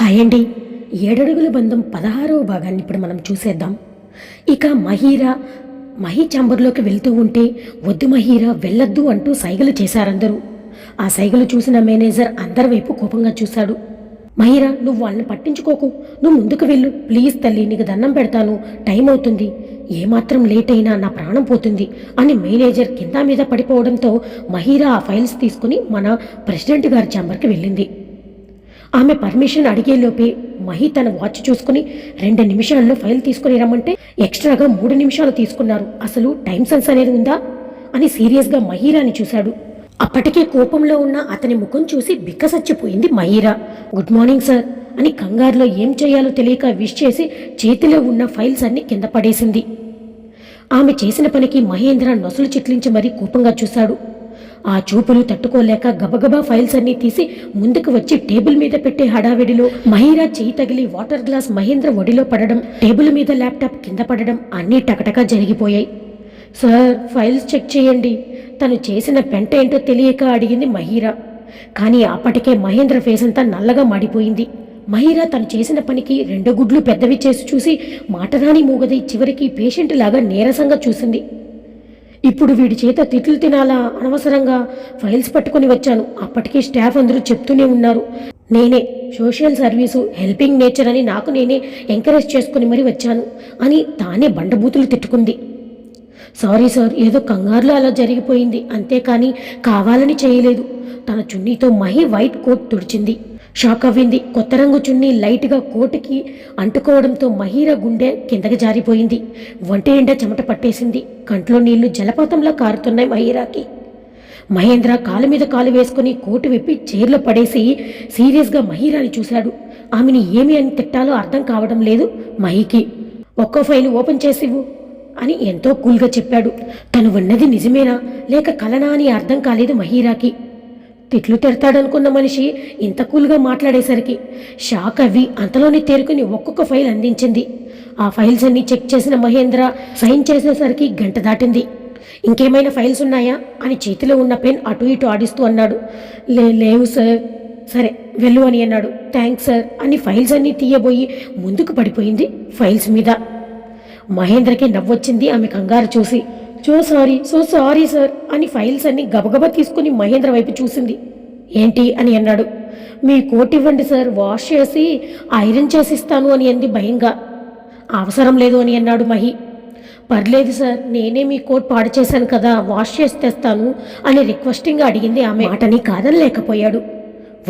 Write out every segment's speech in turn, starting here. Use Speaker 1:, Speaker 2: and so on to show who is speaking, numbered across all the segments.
Speaker 1: Hi అండి ఏడడుగుల బంధం పదహారవ భాగాన్ని ఇప్పుడు మనం చూసేద్దాం. ఇక మహీరా మహి చాంబర్లోకి వెళ్తూ ఉంటే వద్దు మహీరా వెళ్ళొద్దు అంటూ సైగలు చేశారందరూ. ఆ సైగలు చూసిన మేనేజర్ అందరి వైపు కోపంగా చూశాడు. మహీరా నువ్వు వాళ్ళని పట్టించుకోకు. నువ్వు ముందుకు వెళ్ళు. ప్లీజ్ తల్లి నీకు దండం పెడతాను. టైం అవుతుంది. ఏమాత్రం లేట్ అయినా నా ప్రాణం పోతుంది అని మేనేజర్ కింద మీద పడిపోవడంతో మహీరా ఆ ఫైల్స్ తీసుకుని మన ప్రెసిడెంట్ గారి ఛాంబర్కి వెళ్ళింది. ఆమె పర్మిషన్ అడిగేలోపే మహి తన వాచ్ చూసుకుని రెండు నిమిషాల్లో ఫైల్ తీసుకుని రమ్మంటే ఎక్స్ట్రాగా మూడు నిమిషాలు తీసుకున్నారు. అసలు టైం సెన్స్ అనేది ఉందా? అని సీరియస్గా మహీరాని చూశాడు. అప్పటికే కోపంలో ఉన్న అతని ముఖం చూసి బిక్కసచ్చిపోయింది మహీరా. గుడ్ మార్నింగ్ సార్ అని కంగారులో ఏం చేయాలో తెలియక విష్ చేసి చేతిలో ఉన్న ఫైల్స్ అన్ని కింద పడేసింది. ఆమె చేసిన పనికి మహేంద్ర నొసలు చిట్లించి మరీ కోపంగా చూశాడు. ఆ చూపులు తట్టుకోలేక గబగబా ఫైల్స్ అన్నీ తీసి ముందుకు వచ్చి టేబుల్ మీద పెట్టే హడావిడిలో మహీరా చేయి తగిలి వాటర్ గ్లాస్ మహేంద్ర ఒడిలో పడడం టేబుల్ మీద ల్యాప్టాప్ కింద పడడం అన్నీ టకటకా జరిగిపోయాయి. సార్ ఫైల్స్ చెక్ చేయండి. తను చేసిన పెంట ఏంటో తెలియక అడిగింది మహీరా. కానీ అప్పటికే మహేంద్ర ఫేస్ అంతా నల్లగా మాడిపోయింది. మహీరా తను చేసిన పనికి రెండు గుడ్లు పెద్దవి చేసి చూసి మాటరాని మూగది చివరికి పేషెంట్ లాగా నీరసంగా చూసింది. ఇప్పుడు వీడి చేత తిట్లు తినాలా? అనవసరంగా ఫైల్స్ పట్టుకొని వచ్చాను. అప్పటికే స్టాఫ్ అందరూ చెప్తూనే ఉన్నారు. నేనే సోషల్ సర్వీసు హెల్పింగ్ నేచర్ అని నాకు నేనే ఎంకరేజ్ చేసుకుని మరీ వచ్చాను అని తానే బండబూతులు తిట్టుకుంది. సారీ సార్ ఏదో కంగారులో అలా జరిగిపోయింది. అంతేకాని కావాలని చేయలేదు. తన చున్నీతో మహి వైట్ కోట్ తుడిచింది. షాక్ అవ్వింది. కొత్త రంగు చున్నీ లైట్గా కోటుకి అంటుకోవడంతో మహీర గుండె కిందకి జారిపోయింది. వంట ఎండ చెమట పట్టేసింది. కంట్లో నీళ్ళు జలపాతంలా కారుతున్నాయి మహీరాకి. మహేంద్ర కాలు మీద కాలు వేసుకుని కోటు విప్పి చైర్లో పడేసి సీరియస్గా మహీరాని చూశాడు. ఆమెని ఏమి అని తిట్టాలో అర్థం కావడం లేదు మహికి. ఒక్కో ఫైల్ ఓపెన్ చేసివ్వు అని ఎంతో కూల్గా చెప్పాడు. తను ఉన్నది నిజమేనా? లేక కలనా అని అర్థం కాలేదు మహీరాకి. తిట్లు తిడతాడనుకున్న మనిషి ఇంత కూల్గా మాట్లాడేసరికి షాక్ అవి అంతలోనే తేరుకుని ఒక్కొక్క ఫైల్ అందించింది. ఆ ఫైల్స్ అన్ని చెక్ చేసిన మహేంద్ర సైన్ చేసేసరికి గంట దాటింది. ఇంకేమైనా ఫైల్స్ ఉన్నాయా? అని చేతిలో ఉన్న పెన్ అటు ఇటు ఆడిస్తూ అన్నాడు. లే లేవు సార్. సరే వెళ్ళు అని అన్నాడు. థ్యాంక్స్ సార్ అని ఫైల్స్ అన్నీ తీయబోయి ముందుకు పడిపోయింది ఫైల్స్ మీద. మహేంద్రకి నవ్వొచ్చింది ఆమె కంగారు చూసి. So sorry so sorry sir అని ఫైల్స్ అన్ని గబగబా తీసుకుని మహేంద్ర వైపు చూసింది. ఏంటి అని అన్నాడు. మీ కోట్ ఇవ్వండి సార్ వాష్ చేసి ఐరన్ చేసిస్తాను అని అంది భయంగా. అవసరం లేదు అని అన్నాడు మహి. పర్లేదు సార్ నేనే మీ కోట్ పాడు చేశాను కదా వాష్ చేసి తెస్తాను అని రిక్వెస్టింగ్గా అడిగింది ఆమె. మాటని కాదనలేకపోయాడు.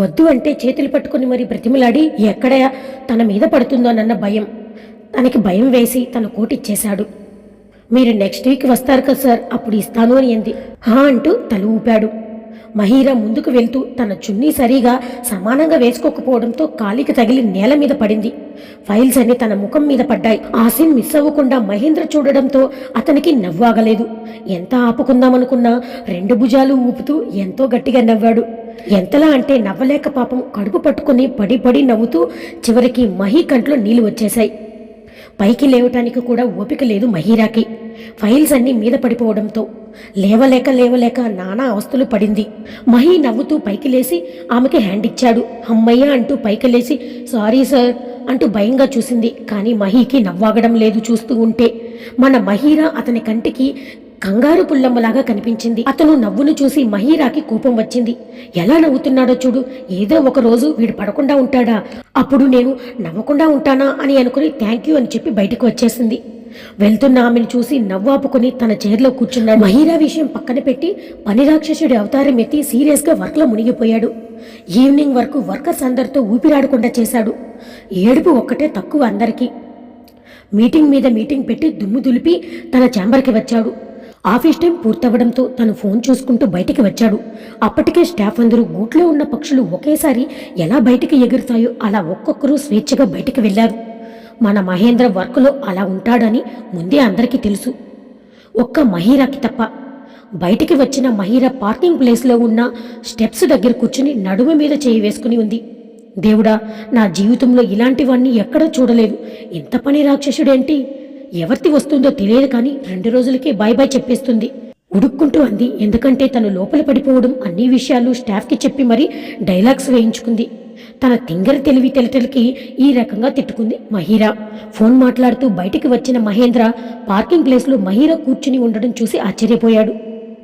Speaker 1: వద్దు అంటే చేతులు పట్టుకుని మరి బ్రతిమలాడి ఎక్కడ తన మీద పడుతుందోనన్న భయం. తనకి భయం వేసి తన కోట్ ఇచ్చేశాడు. మీరు నెక్స్ట్ వీక్ వస్తారు కదా సార్ అప్పుడు ఇస్తాను అని అంది. హా అంటూ తల ఊపాడు. మహీరా ముందుకు వెళ్తూ తన చున్నీ సరిగా సమానంగా వేసుకోకపోవడంతో కాలికి తగిలి నేల మీద పడింది. ఫైల్స్ అన్ని తన ముఖం మీద పడ్డాయి. ఆ సీన్ మిస్ అవ్వకుండా మహేంద్ర చూడడంతో అతనికి నవ్వాగలేదు ఎంత ఆపుకుందామనుకున్నా రెండు భుజాలు ఊపుతూ ఎంతో గట్టిగా నవ్వాడు. ఎంతలా అంటే నవ్వలేక పాపం కడుపు పట్టుకుని పడి పడి నవ్వుతూ చివరికి మహి కంట్లో నీళ్ళు వచ్చేశాయి. పైకి లేవటానికి కూడా ఓపిక లేదు మహీరాకి. ఫైల్స్ అన్నీ మీద పడిపోవడంతో లేవలేక లేవలేక నానా అవస్థలు పడింది. మహి నవ్వుతూ పైకి లేచి ఆమెకి హ్యాండ్ ఇచ్చాడు. అమ్మయ్య అంటూ పైకి లేచి సారీ సార్ అంటూ భయంగా చూసింది. కానీ మహీకి నవ్వాగడం లేదు చూస్తూ ఉంటే. మన మహీరా అతని కంటికి కంగారు పుల్లమ్మలాగా కనిపించింది. అతను నవ్వును చూసి మహీరాకి కోపం వచ్చింది. ఎలా నవ్వుతున్నాడో చూడు ఏదో ఒక రోజు వీడు పడకుండా ఉంటాడా? అప్పుడు నేను నవ్వకుండా ఉంటానా అని అనుకుని థ్యాంక్ యూ అని చెప్పి బయటకు వచ్చేసింది. వెళ్తున్న ఆమెను చూసి నవ్వాపుకుని తన చైర్లో కూర్చున్నాడు. మహీరా విషయం పక్కన పెట్టి పని రాక్షసుడి అవతారం ఎత్తి సీరియస్గా వర్క్లో మునిగిపోయాడు. ఈవినింగ్ వరకు వర్కర్స్ అందరితో ఊపిరాడకుండా చేశాడు. ఏడుపు ఒక్కటే తక్కువ అందరికీ. మీటింగ్ మీద మీటింగ్ పెట్టి దుమ్ము దులిపి తన ఛాంబర్కి వచ్చాడు. ఆఫీస్ టైం పూర్తవ్వడంతో తను ఫోన్ చూసుకుంటూ బయటికి వచ్చాడు. అప్పటికే స్టాఫ్ అందరూ గూట్లో ఉన్న పక్షులు ఒకేసారి ఎలా బయటికి ఎగురుతాయో అలా ఒక్కొక్కరు స్వేచ్ఛగా బయటికి వెళ్ళారు మన మహేంద్ర వర్క్లో అలా ఉంటాడని ముందే అందరికీ తెలుసు. ఒక్క మహీరాకి తప్ప బయటికి వచ్చిన మహీరా పార్కింగ్ ప్లేస్లో ఉన్న స్టెప్స్ దగ్గర కూర్చుని నడుము మీద చేయి వేసుకుని ఉంది. దేవుడా నా జీవితంలో ఇలాంటివన్నీ ఎక్కడో చూడలేదు. ఇంత పని రాక్షసుడేంటి? ఎవరిది వస్తుందో తెలియదు కానీ రెండు రోజులకే బాయ్ బాయ్ చెప్పేస్తుంది. ఉడుక్కుంటూ అంది. ఎందుకంటే తను లోపల పడిపోవడం అన్ని విషయాలు స్టాఫ్కి చెప్పి మరీ డైలాగ్స్ వేయించుకుంది. తన తింగర తెలివి తెలిటలకి ఈ రకంగా తిట్టుకుంది మహీరా. ఫోన్ మాట్లాడుతూ బయటికి వచ్చిన మహేంద్ర పార్కింగ్ ప్లేస్లో మహీరా కూర్చుని ఉండడం చూసి ఆశ్చర్యపోయాడు.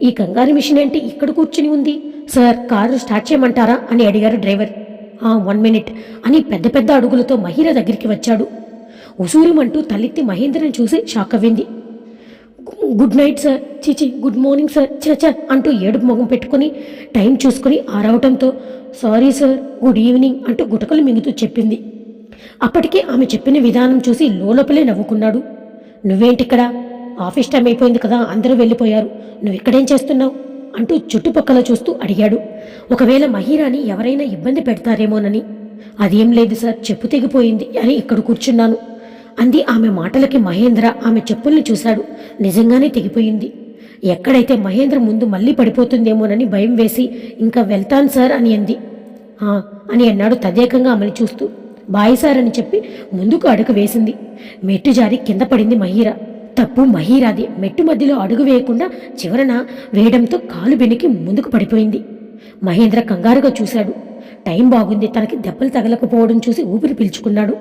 Speaker 1: ఈ కంగారు మిషన్ ఏంటి ఇక్కడ కూర్చుని ఉంది? సార్ కారు స్టార్ట్ చేయమంటారా? అని అడిగారు డ్రైవర్. "ఆ, వన్ మినిట్ అని పెద్ద పెద్ద అడుగులతో మహీరా దగ్గరికి వచ్చాడు. ఉసూరుమంటూ తలెత్తి మహేంద్రని చూసి షాక్ అవ్వింది గుడ్ నైట్ సార్. చిచి గుడ్ మార్నింగ్ సార్. చచ అంటూ ఏడుపు మొగం పెట్టుకుని టైం చూసుకుని ఆరవటంతో సారీ సార్ గుడ్ ఈవినింగ్ అంటూ గుటకలు మింగుతూ చెప్పింది. అప్పటికే ఆమె చెప్పిన విధానం చూసి లోపలే నవ్వుకున్నాడు. నువ్వేంటిక్కడ? ఆఫీస్ టైం అయిపోయింది కదా అందరూ వెళ్ళిపోయారు. నువ్వు ఇక్కడేం చేస్తున్నావు? అంటూ చుట్టుపక్కల చూస్తూ అడిగాడు. ఒకవేళ మహిరాని ఎవరైనా ఇబ్బంది పెడతారేమోనని. అదేం లేదు సార్ చెప్పు తెగిపోయింది అని ఇక్కడ కూర్చున్నాను. అంది ఆమె మాటలకి మహేంద్ర. ఆమె చెప్పుల్ని చూశాడు. నిజంగానే తెగిపోయింది. ఎక్కడైతే మహేంద్ర ముందు మళ్ళీ పడిపోతుందేమోనని భయం వేసి ఇంకా వెళ్తాను సార్ అని అంది. "ఆ," అని అన్నాడు తదేకంగా ఆమెను చూస్తూ. బాయ్ సార్ అని చెప్పి ముందుకు అడుగు వేసింది. మెట్టు జారి కింద పడింది మహీర. తప్పు మహీరాది. మెట్టు మధ్యలో అడుగు వేయకుండా చివరన వేయడంతో కాలు బెనికి ముందుకు పడిపోయింది. మహేంద్ర కంగారుగా చూశాడు. టైం బాగుంది. తనకి దెబ్బలు తగలకపోవడం చూసి ఊపిరి పీల్చుకున్నాడు.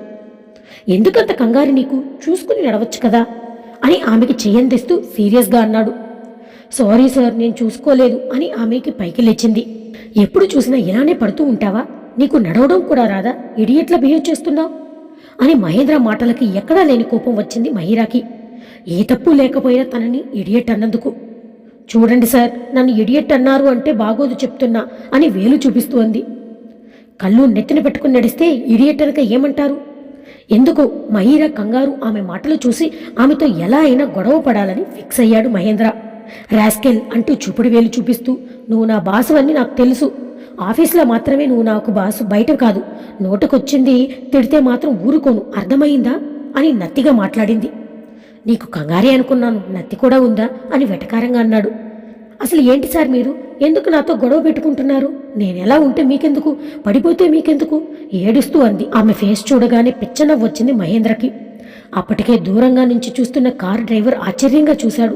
Speaker 1: ఎందుకంత కంగారు నీకు? చూసుకుని నడవచ్చు కదా? అని ఆమెకి చేయందిస్తూ సీరియస్గా అన్నాడు. సారీ సార్ నేను చూసుకోలేదు అని ఆమెకి పైకి లేచింది. ఎప్పుడు చూసినా ఇలానే పడుతూ ఉంటావా? నీకు నడవడం కూడా రాదా? ఇడియట్లా బిహేవ్ చేస్తున్నావు? అని మహేంద్ర మాటలకి ఎక్కడా లేని కోపం వచ్చింది మహిరాకి. ఏ తప్పు లేకపోయినా తనని ఇడియట్ అన్నందుకు. చూడండి సార్ నన్ను ఇడియట్ అన్నారు అంటే బాగోదు చెప్తున్నా అని వేలు చూపిస్తూ అంది. కళ్ళు నెత్తిన పెట్టుకుని నడిస్తే ఇడియట్ అనక ఏమంటారు? ఎందుకు మహీరా కంగారు ఆమె మాటలు చూసి ఆమెతో ఎలా అయినా గొడవ పడాలని ఫిక్స్ అయ్యాడు మహేంద్ర. రాస్కెల్ అంటూ చూపుడు వేలు చూపిస్తూ నువ్వు నా బాసు అని నాకు తెలుసు. ఆఫీస్లో మాత్రమే నువ్వు నాకు బాసు బయట కాదు. నోటకొచ్చింది తిడితే మాత్రం ఊరుకోను. అర్థమైందా? అని నత్తిగా మాట్లాడింది. నీకు కంగారే అనుకున్నాను. నత్తి కూడా ఉందా? అని వెటకారంగా అన్నాడు. అసలు ఏంటి సార్ మీరు? ఎందుకు నాతో గొడవ పెట్టుకుంటున్నారు? నేను ఎలా ఉంటే మీకెందుకు? పడిపోతే మీకెందుకు? ఏడుస్తూ అంది. ఆమె ఫేస్ చూడగానే పిచ్చనవ్వు వచ్చింది మహేంద్రకి. అప్పటికే దూరంగా నుంచి చూస్తున్న కారు డ్రైవర్ ఆశ్చర్యంగా చూశాడు.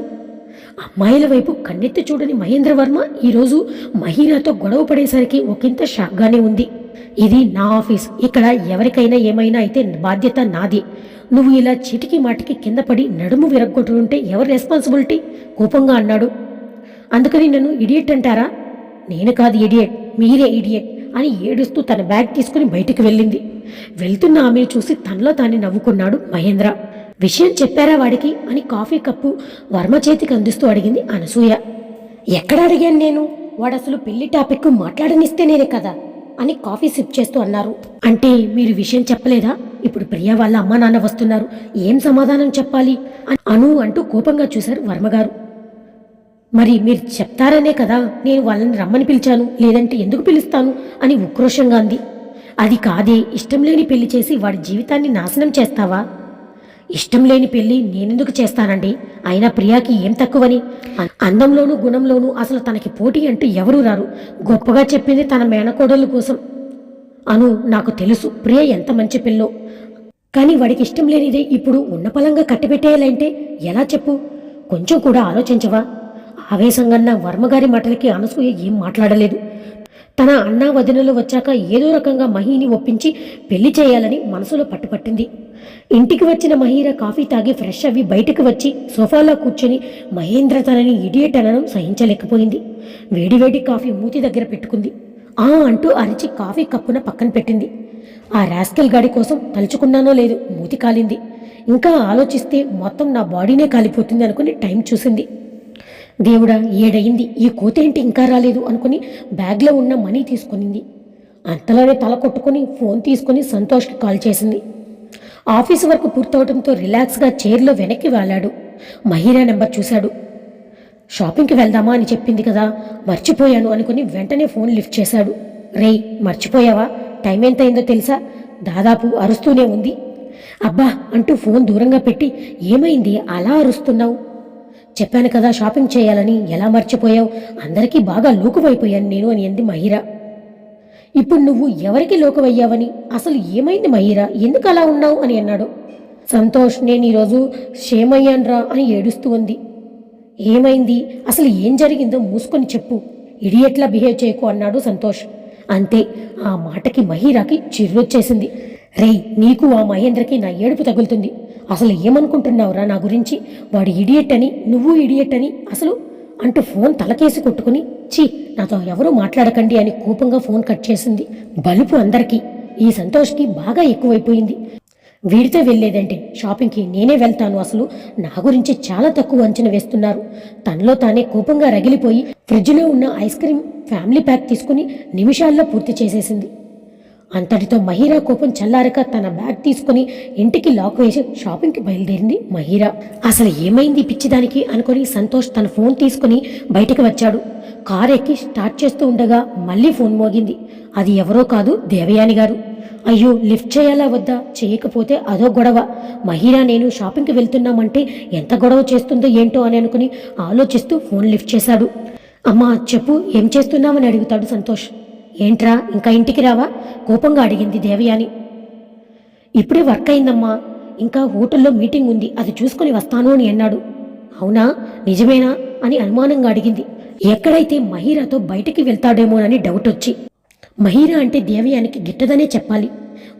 Speaker 1: అమ్మాయిల వైపు కన్నెత్తి చూడని మహేంద్ర వర్మ ఈరోజు మహిళతో గొడవ పడేసరికి ఒకంత షాక్గానే ఉంది. ఇది నా ఆఫీస్. ఇక్కడ ఎవరికైనా ఏమైనా అయితే బాధ్యత నాది. నువ్వు ఇలా చిటికి మాటికి కింద పడి నడుము విరగ్గొట్టుంటే ఎవరి రెస్పాన్సిబిలిటీ? కోపంగా అన్నాడు. అందుకని నన్ను ఇడియట్ అంటారా? నేను కాదు ఇడియట్ మీరే ఇడియట్ అని ఏడుస్తూ తన బ్యాగ్ తీసుకుని బయటికి వెళ్ళింది. వెళ్తున్న ఆమెను చూసి తనలో తాన్ని నవ్వుకున్నాడు మహేంద్ర. విషయం చెప్పారా వాడికి? అని కాఫీ కప్పు వర్మ చేతికి అందిస్తూ అడిగింది అనసూయ. ఎక్కడ అడిగాను నేను? వాడు అసలు పెళ్ళి టాపిక్ మాట్లాడనిస్తేనేనే కదా? అని కాఫీ సిప్ చేస్తూ అన్నారు. అంటే మీరు విషయం చెప్పలేదా? ఇప్పుడు ప్రియా వాళ్ళ అమ్మా నాన్న వస్తున్నారు. ఏం సమాధానం చెప్పాలి? అని అను అంటూ కోపంగా చూశారు వర్మగారు. మరి మీరు చెప్తారనే కదా నేను వాళ్ళని రమ్మని పిలిచాను లేదంటే ఎందుకు పిలుస్తాను అని ఉక్రోషంగా అంది. అది కాదే ఇష్టం లేని పెళ్ళి చేసి వాడి జీవితాన్ని నాశనం చేస్తావా? ఇష్టం లేని పెళ్ళి నేనెందుకు చేస్తానండి? అయినా ప్రియాకి ఏం తక్కువని? అందంలోనూ గుణంలోనూ అసలు తనకి పోటీ అంటూ ఎవరూ రారు. గొప్పగా చెప్పింది తన మేనకోడళ్ళ కోసం. అను నాకు తెలుసు ప్రియ ఎంత మంచి పిల్లో. కానీ వాడికి ఇష్టం లేనిదే ఇప్పుడు ఉన్న పలంగా కట్టిపెట్టేయాలంటే ఎలా చెప్పు? కొంచెం కూడా ఆలోచించవా? ఆవేశంగా వర్మగారి మాటలకి అనసూయ ఏం మాట్లాడలేదు. తన అన్నా వదినలు వచ్చాక ఏదో రకంగా మహీని ఒప్పించి పెళ్ళి చేయాలని మనసులో పట్టుపట్టింది. ఇంటికి వచ్చిన మహీర కాఫీ తాగి ఫ్రెష్ అవి బయటకు వచ్చి సోఫాలో కూర్చొని మహేంద్ర తనని ఇడియట్ అనడం సహించలేకపోయింది. వేడివేడి కాఫీ మూతి దగ్గర పెట్టుకుంది. ఆ అంటూ అరిచి కాఫీ కప్పున పక్కన పెట్టింది. ఆ రాస్కెల్ గాడి కోసం తలుచుకున్నానో లేదు మూతి కాలింది. ఇంకా ఆలోచిస్తే మొత్తం నా బాడీనే కాలిపోతుంది అనుకుని టైం చూసింది. దేవుడా ఏడయింది. ఈ కోతేంటి ఇంకా రాలేదు అనుకుని బ్యాగ్లో ఉన్న మనీ తీసుకునింది. అంతలోనే తల కొట్టుకుని ఫోన్ తీసుకుని సంతోష్కి కాల్ చేసింది. ఆఫీస్ వరకు పూర్తవడంతో రిలాక్స్గా చైర్లో వెనక్కి వెళ్ళాడు మహీరా నెంబర్ చూశాడు. షాపింగ్కి వెళ్దామా అని చెప్పింది కదా మర్చిపోయాను అనుకుని వెంటనే ఫోన్ లిఫ్ట్ చేశాడు. రేయ్ మర్చిపోయావా? టైం ఎంత అయిందో తెలుసా? దాదాపు అరుస్తూనే ఉంది. అబ్బా అంటూ ఫోన్ దూరంగా పెట్టి ఏమైంది? అలా అరుస్తున్నావు? చెప్పాను కదా షాపింగ్ చేయాలని. ఎలా మర్చిపోయావు? అందరికీ బాగా లోకువైపోయాను నేను అని అంది మహిరా. ఇప్పుడు నువ్వు ఎవరికి లోకమయ్యావని అసలు ఏమైంది మహిరా? ఎందుకు అలా ఉన్నావు అని అన్నాడు. సంతోష్ నేను ఈరోజు క్షేమయ్యాన్రా అని ఏడుస్తూ ఉంది. ఏమైంది? అసలు ఏం జరిగిందో మూసుకొని చెప్పు. ఇడియట్లా బిహేవ్ చేయకు అన్నాడు సంతోష్. అంతే ఆ మాటకి మహీరాకి చిర్రొచ్చేసింది. రేయ్ నీకు ఆ మహేంద్రకి నా ఏడుపు తగులుతుంది. అసలు ఏమనుకుంటున్నావురా నా గురించి? వాడు ఇడియట్ అని నువ్వు ఇడియట్ అని అసలు? అంటూ ఫోన్ తలకేసి కొట్టుకుని ఛీ నాతో ఎవరూ మాట్లాడకండి అని కోపంగా ఫోన్ కట్ చేసింది బలుపు అందరికీ. ఈ సంతోష్కి బాగా ఎక్కువైపోయింది. వీడితో వెళ్ళేదంటే? షాపింగ్కి నేనే వెళ్తాను అసలు. నా గురించి చాలా తక్కువ అంచనా వేస్తున్నారు. తనలో తానే కోపంగా రగిలిపోయి ఫ్రిడ్జ్లో ఉన్న ఐస్ క్రీమ్ ఫ్యామిలీ ప్యాక్ తీసుకుని నిమిషాల్లో పూర్తి చేసేసింది. అంతటితో మహిరా కోపం చల్లారక తన బ్యాగ్ తీసుకుని ఇంటికి లాక్ వేసి షాపింగ్కి బయలుదేరింది మహిరా. అసలు ఏమైంది పిచ్చిదానికి అనుకుని సంతోష్ తన ఫోన్ తీసుకుని బయటికి వచ్చాడు. కార్ ఎక్కి స్టార్ట్ చేస్తూ ఉండగా మళ్ళీ ఫోన్ మోగింది. అది ఎవరో కాదు దేవయాని గారు. అయ్యో లిఫ్ట్ చేయాలా వద్దా? చేయకపోతే అదో గొడవ. మహిరా నేను షాపింగ్కి వెళ్తున్నామంటే ఎంత గొడవ చేస్తుందో ఏంటో అని అనుకుని ఆలోచిస్తూ ఫోన్ లిఫ్ట్ చేశాడు. అమ్మా చెప్పు ఏం చేస్తున్నామని అడుగుతాడు సంతోష్. ఏంట్రా ఇంకా ఇంటికి రావా? కోపంగా అడిగింది దేవయాని. ఇప్పుడే వర్క్ అయిందమ్మా ఇంకా హోటల్లో మీటింగ్ ఉంది అది చూసుకొని వస్తాను అని అన్నాడు. అవునా? నిజమేనా? అని అనుమానంగా అడిగింది. ఎక్కడైతే మహీరాతో బయటికి వెళ్తాడేమోనని డౌట్ వచ్చి. మహీరా అంటే దేవయానికి గిట్టదనే చెప్పాలి.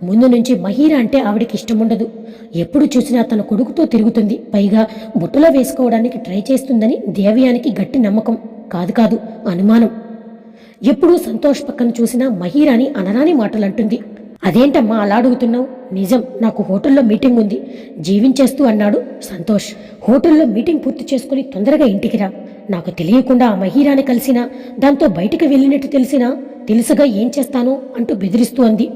Speaker 1: ముందు నుంచి మహీరా అంటే ఆవిడకి ఇష్టం ఉండదు ఎప్పుడు చూసినా తన కొడుకుతో తిరుగుతుంది. పైగా బుట్టలో వేసుకోవడానికి ట్రై చేస్తుందని దేవయానికి గట్టి నమ్మకం. కాదు కాదు అనుమానం. ఎప్పుడూ సంతోష్ పక్కన చూసినా మహీరాని అనరాని మాటలు అంటుంది అదేంటమ్మా అలా అడుగుతున్నావు? నిజం నాకు హోటల్లో మీటింగ్ ఉంది. జీవించేస్తూ అన్నాడు సంతోష్. హోటల్లో మీటింగ్ పూర్తి చేసుకుని తొందరగా ఇంటికి రా. నాకు తెలియకుండా ఆ మహీరాని కలిసినా దాంతో బయటికి వెళ్ళినట్టు తెలిసినా తెలుసుగా ఏం చేస్తాను అంటూ బెదిరిస్తూ అంది.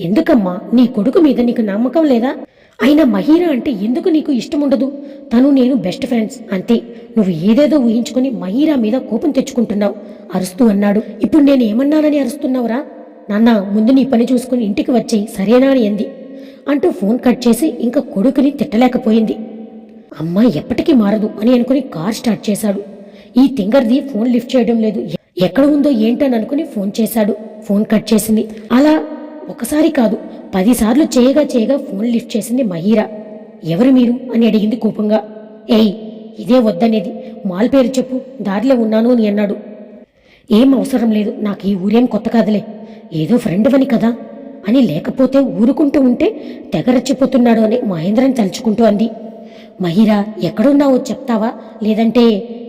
Speaker 1: ఎందుకమ్మా? నీ కొడుకు మీద నీకు నమ్మకం లేదా? అయినా మహీరా అంటే ఎందుకు నీకు ఇష్టం ఉండదు? తను నేను బెస్ట్ ఫ్రెండ్స్ అంతే. నువ్వు ఏదేదో ఊహించుకుని మహీరా మీద కోపం తెచ్చుకుంటున్నావు అరుస్తూ అన్నాడు. ఇప్పుడు నేను ఏమన్నానని అరుస్తున్నావురా? నాన్న ముందు నీ పని చూసుకుని ఇంటికి వచ్చి సరేనా అని అంది. అంటూ ఫోన్ కట్ చేసి ఇంకా కొడుకుని తిట్టలేకపోయింది. అమ్మ ఎప్పటికీ మారదు అని అనుకుని కార్ స్టార్ట్ చేశాడు. ఈ తింగర్ది ఫోన్ లిఫ్ట్ చేయడం లేదు. ఎక్కడ ఉందో ఏంటని అనుకుని ఫోన్ చేశాడు. ఫోన్ కట్ చేసింది. అలా ఒకసారి కాదు పదిసార్లు చేయగా చేయగా ఫోన్ లిఫ్ట్ చేసింది మహీరా. ఎవరు మీరు? అని అడిగింది కోపంగా. ఏయ్ ఇదే వద్దనేది. మాల్ పేరు చెప్పు దారిలో ఉన్నాను అని అన్నాడు. ఏం అవసరం లేదు నాకు ఈ ఊరేం కొత్త కాదులే. ఏదో ఫ్రెండ్ అని కదా. అని లేకపోతే ఊరుకుంటూ ఉంటే తెగరచ్చిపోతున్నాడు అని మహేంద్రని తలుచుకుంటూ అంది. మహిరా ఎక్కడున్నావో చెప్తావా? లేదంటే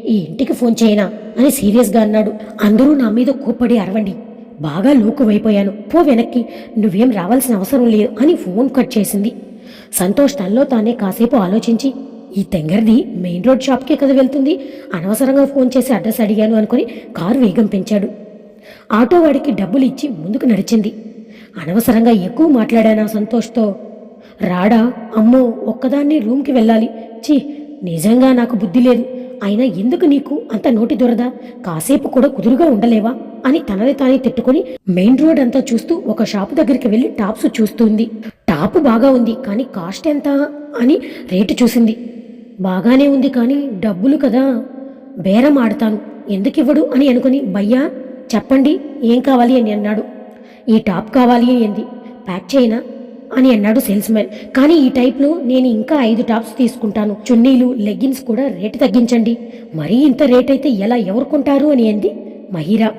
Speaker 1: ఈ ఇంటికి ఫోన్ చేయనా? అని సీరియస్గా అన్నాడు. అందరూ నా మీద కూపడి అరవండి. బాగా లోకువైపోయాను. పో వెనక్కి నువ్వేం రావాల్సిన అవసరం లేదు అని ఫోన్ కట్ చేసింది. సంతోష్ తనలో తానే కాసేపు ఆలోచించి ఈ తెంగర్ది మెయిన్ రోడ్ షాప్కే కదా వెళ్తుంది? అనవసరంగా ఫోన్ చేసి అడ్రస్ అడిగాను అనుకుని కారు వేగం పెంచాడు. ఆటో వాడికి డబ్బులు ఇచ్చి ముందుకు నడిచింది. అనవసరంగా ఎక్కువ మాట్లాడానా సంతోష్తో? రాడా? అమ్మో ఒక్కదాన్ని రూమ్కి వెళ్ళాలి. ఛీ నిజంగా నాకు బుద్ధి లేదు. అయినా ఎందుకు నీకు అంత నోటి దొరదా? కాసేపు కూడా కుదురుగా ఉండలేవా? అని తనని తానే తిట్టుకుని మెయిన్ రోడ్ అంతా చూస్తూ ఒక షాపు దగ్గరికి వెళ్ళి టాప్స్ చూస్తుంది. టాపు బాగా ఉంది కానీ కాస్ట్ ఎంత? అని రేటు చూసింది. బాగానే ఉంది కానీ డబ్బులు కదా. బేరం ఆడతాను. ఎందుకు ఇవ్వడు అని అనుకుని భయ్యా చెప్పండి ఏం కావాలి? అని అన్నాడు. ఈ టాప్ కావాలి అని ఏంది ప్యాక్ చేయనా? అని అన్నాడు సేల్స్ మ్యాన్ కానీ ఈ టైప్లో నేను ఇంకా ఐదు టాప్స్ తీసుకుంటాను. చున్నీలు లెగ్గిన్స్ కూడా రేటు తగ్గించండి. మరీ ఇంత రేట్ అయితే ఎలా ఎవరు కొంటారు అని అంది మహిరా.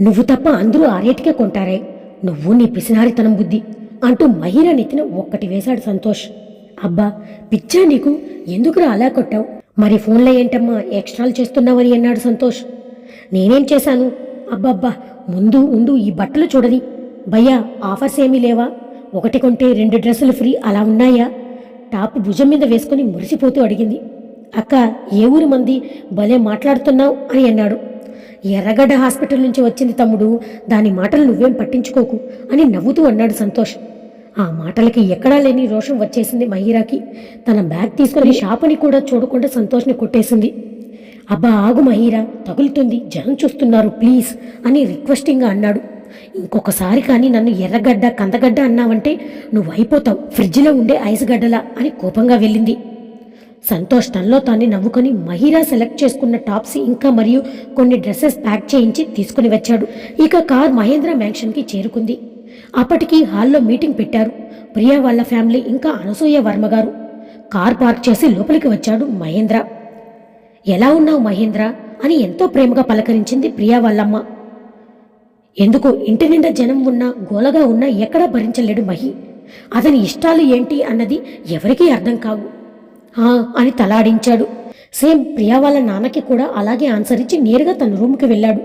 Speaker 1: నువ్వు తప్ప అందరూ ఆ రేటుకే కొంటారే. నువ్వు నీ పిసినారితనం బుద్ధి అంటూ మహిరా నెత్తిన ఒక్కటి వేశాడు సంతోష్. అబ్బా పిచ్చా నీకు. ఎందుకురా అలా కొట్టావు? మరి ఫోన్లో ఏంటమ్మా ఎక్స్ట్రాలు చేస్తున్నావని అన్నాడు సంతోష్. నేనేం చేశాను? అబ్బబ్బా ముందు ఉండు ఈ బట్టలు చూడని. భయ్యా ఆఫర్స్ ఏమీ లేవా? ఒకటి కొంటే రెండు డ్రెస్సులు ఫ్రీ అలా ఉన్నాయా? టాప్ భుజం మీద వేసుకుని మురిసిపోతూ అడిగింది. అక్క ఏ ఊరు మంది? భలే మాట్లాడుతున్నావు అని అన్నాడు. ఎర్రగడ్డ హాస్పిటల్ నుంచి వచ్చింది తమ్ముడు దాని మాటలు నువ్వేం పట్టించుకోకు అని నవ్వుతూ అన్నాడు సంతోష్. ఆ మాటలకి ఎక్కడా లేని రోషం వచ్చేసింది మహిరాకి. తన బ్యాగ్ తీసుకుని షాపుని కూడా చూడకుండా సంతోష్ని కొట్టేసింది. అబ్బా ఆగు మహీరా తగులుతుంది జనం చూస్తున్నారు ప్లీజ్ అని రిక్వెస్టింగ్గా అన్నాడు. ఇంకొకసారి కానీ నన్ను ఎర్రగడ్డ కందగడ్డ అన్నావంటే నువ్వు అయిపోతావు. ఫ్రిడ్జ్లో ఉండే ఐస్ గడ్డలా అని కోపంగా వెళ్ళింది. సంతోష్ తనలో తాన్ని నవ్వుకొని మహిరా సెలెక్ట్ చేసుకున్న టాప్స్ ఇంకా మరియు కొన్ని డ్రెస్సెస్ ప్యాక్ చేయించి తీసుకుని వచ్చాడు. ఇక కార్ మహేంద్ర మ్యాన్షన్కి చేరుకుంది. అప్పటికి హాల్లో మీటింగ్ పెట్టారు. ప్రియా వాళ్ళ ఫ్యామిలీ ఇంకా అనసూయ వర్మ గారు. కార్ పార్క్ చేసి లోపలికి వచ్చాడు మహేంద్ర. ఎలా ఉన్నావు మహేంద్ర? అని ఎంతో ప్రేమగా పలకరించింది ప్రియా వాళ్ళమ్మ. ఎందుకు ఇంటి నిండా జనం ఉన్నా గోలగా ఉన్నా ఎక్కడా భరించలేడు మహి. అతని ఇష్టాలు ఏంటి అన్నది ఎవరికీ అర్థం కావు. "ఆ" అని తలాడించాడు. సేమ్ ప్రియా వాళ్ళ నాన్నకి కూడా అలాగే ఆన్సర్ ఇచ్చి నేరుగా తన రూమ్కి వెళ్ళాడు.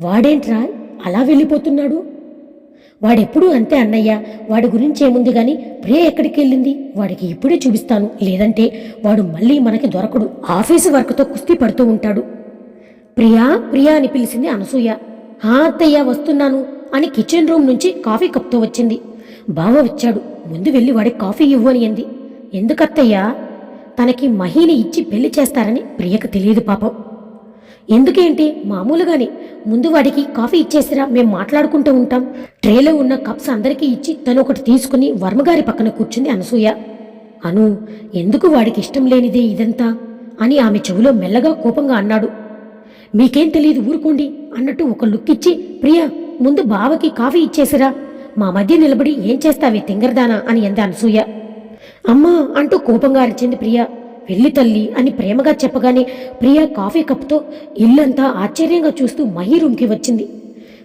Speaker 1: వాడేంట్రా? అలా వెళ్ళిపోతున్నాడు? వాడెప్పుడూ అంతే అన్నయ్య. వాడి గురించి ఏముంది కానీ ప్రియ ఎక్కడికి వెళ్ళింది? వాడికి ఇప్పుడే చూపిస్తాను. లేదంటే వాడు మళ్ళీ మనకి దొరకడు. ఆఫీసు వర్క్తో కుస్తీ పడుతూ ఉంటాడు. ప్రియా? ప్రియా? అని పిలిచింది అనసూయ. ఆ అత్తయ్య వస్తున్నాను అని కిచెన్ రూమ్ నుంచి కాఫీ కప్తో వచ్చింది. బావ వచ్చాడు. ముందు వెళ్ళి వాడికి కాఫీ ఇవ్వు అని అంది. ఎందుకత్తయ్యా? తనకి మహిని ఇచ్చి పెళ్ళి చేస్తారని ప్రియకు తెలియదు పాపం. ఎందుకేంటి? మామూలుగానే ముందు వాడికి కాఫీ ఇచ్చేసిరా మేము మాట్లాడుకుంటూ ఉంటాం. ట్రేలో ఉన్న కప్స్ అందరికీ ఇచ్చి తను ఒకటి తీసుకుని వర్మగారి పక్కన కూర్చుంది అనసూయ. అను ఎందుకు వాడికి ఇష్టం లేనిదే ఇదంతా? అని ఆమె చెవిలో మెల్లగా కోపంగా అన్నాడు. మీకేం తెలియదు ఊరుకోండి అన్నట్టు ఒక లుక్ ఇచ్చి ప్రియా ముందు బావకి కాఫీ ఇచ్చేసిరా. మా మధ్య నిలబడి ఏం చేస్తావే తింగరదానా? అని అంది అనసూయ అమ్మా అంటూ కోపంగా అరిచింది ప్రియా. వెళ్ళి తల్లి అని ప్రేమగా చెప్పగానే ప్రియా కాఫీ కప్తో ఇల్లంతా ఆశ్చర్యంగా చూస్తూ మహి రూమ్కి వచ్చింది.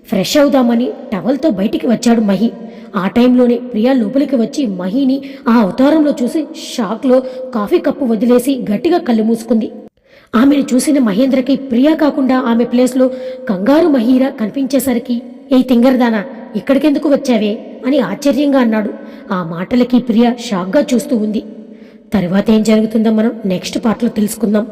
Speaker 1: ఫ్రెష్ అవుదామని టవల్తో బయటికి వచ్చాడు మహి. ఆ టైంలోనే ప్రియా లోపలికి వచ్చి మహిని ఆ అవతారంలో చూసి షాక్లో కాఫీ కప్పు వదిలేసి గట్టిగా కళ్ళు మూసుకుంది. ఆమెను చూసిన మహేంద్రకి ప్రియా కాకుండా ఆమె ప్లేస్లో కంగారు మహీరా కనిపించేసరికి ఏ తింగరదానా ఇక్కడికెందుకు వచ్చావే? అని ఆశ్చర్యంగా అన్నాడు. ఆ మాటలకి ప్రియ షాక్గా చూస్తూ ఉంది. తర్వాత ఏం జరుగుతుందో మనం నెక్స్ట్ పార్ట్లో తెలుసుకుందాం.